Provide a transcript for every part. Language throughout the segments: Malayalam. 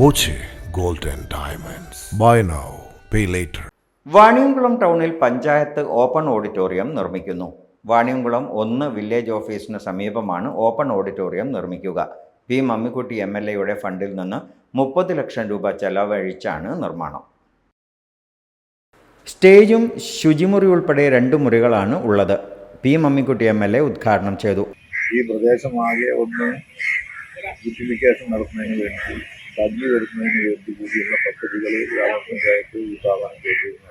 Boche gold and diamonds. Buy now pay later Vaniyamkulam ടൗണിൽ പഞ്ചായത്ത് ഓപ്പൺ ഓഡിറ്റോറിയം നിർമ്മിക്കുന്നു. വാണിയംകുളം ഒന്ന് വില്ലേജ് ഓഫീസിന് സമീപമാണ് ഓപ്പൺ ഓഡിറ്റോറിയം നിർമ്മിക്കുക. പി മമ്മിക്കുട്ടി എം എൽ എയുടെ ഫണ്ടിൽ നിന്ന് മുപ്പത് ലക്ഷം രൂപ ചെലവഴിച്ചാണ് നിർമ്മാണം. സ്റ്റേജും ശുചിമുറി ഉൾപ്പെടെ രണ്ട് മുറികളാണ് ഉള്ളത്. P Mammikutty M L A ഉദ്ഘാടനം ചെയ്തു. ഈ പ്രദേശമാകെ ഒന്ന് നടത്തുന്നതിന് വേണ്ടി വരുന്നതിന് വേണ്ടി കൂടിയുള്ള പദ്ധതികൾ ഗ്രാമപഞ്ചായത്ത് വിഭാവനം ചെയ്തിരുന്നു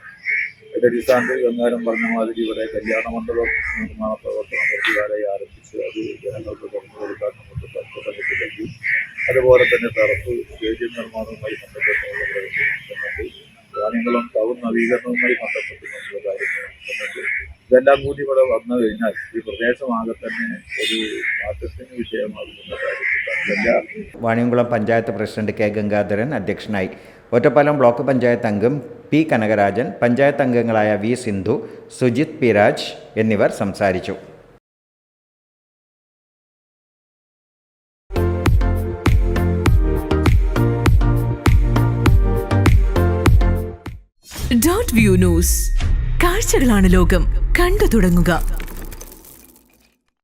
അതിന്റെ അടിസ്ഥാനത്തിൽ ഗംഗാരം പറഞ്ഞ മാതിരി ഇവിടെ കല്യാണ മണ്ഡപം നിർമ്മാണ പ്രവർത്തനം കുറച്ചുകാലായി ആരംഭിച്ച് അത് ജനങ്ങൾക്ക് തുറന്നു കൊടുക്കാൻ നമുക്ക് പദ്ധതി നൽകി അതുപോലെ തന്നെ തറപ്പ് സ്റ്റേഡിയം നിർമ്മാണവുമായി ബന്ധപ്പെട്ടുള്ള പ്രവർത്തനങ്ങൾ ധാന്യങ്ങളും ടൗൺ നവീകരണവുമായി ബന്ധപ്പെട്ടിട്ടുള്ള നടത്തുന്നുണ്ട് ഇതെല്ലാം കൂടി ഇവിടെ വന്നു കഴിഞ്ഞാൽ ഈ പ്രദേശമാകെ തന്നെ ഒരു മാറ്റത്തിന് വിഷയമാകുന്ന കാര്യത്തില്ല വാണിയംകുളം പഞ്ചായത്ത് പ്രസിഡന്റ് കെ ഗംഗാധരൻ അധ്യക്ഷനായി. ഒറ്റപ്പാലം ബ്ലോക്ക് പഞ്ചായത്ത് അംഗം പി കനകരാജൻ പഞ്ചായത്ത് അംഗങ്ങളായ വി സിന്ധു സുജിത് പിരാജ് എന്നിവർ സംസാരിച്ചു. Dot view news. കാഴ്ചകളാണ് ലോകം. കണ്ടു തുടങ്ങുക.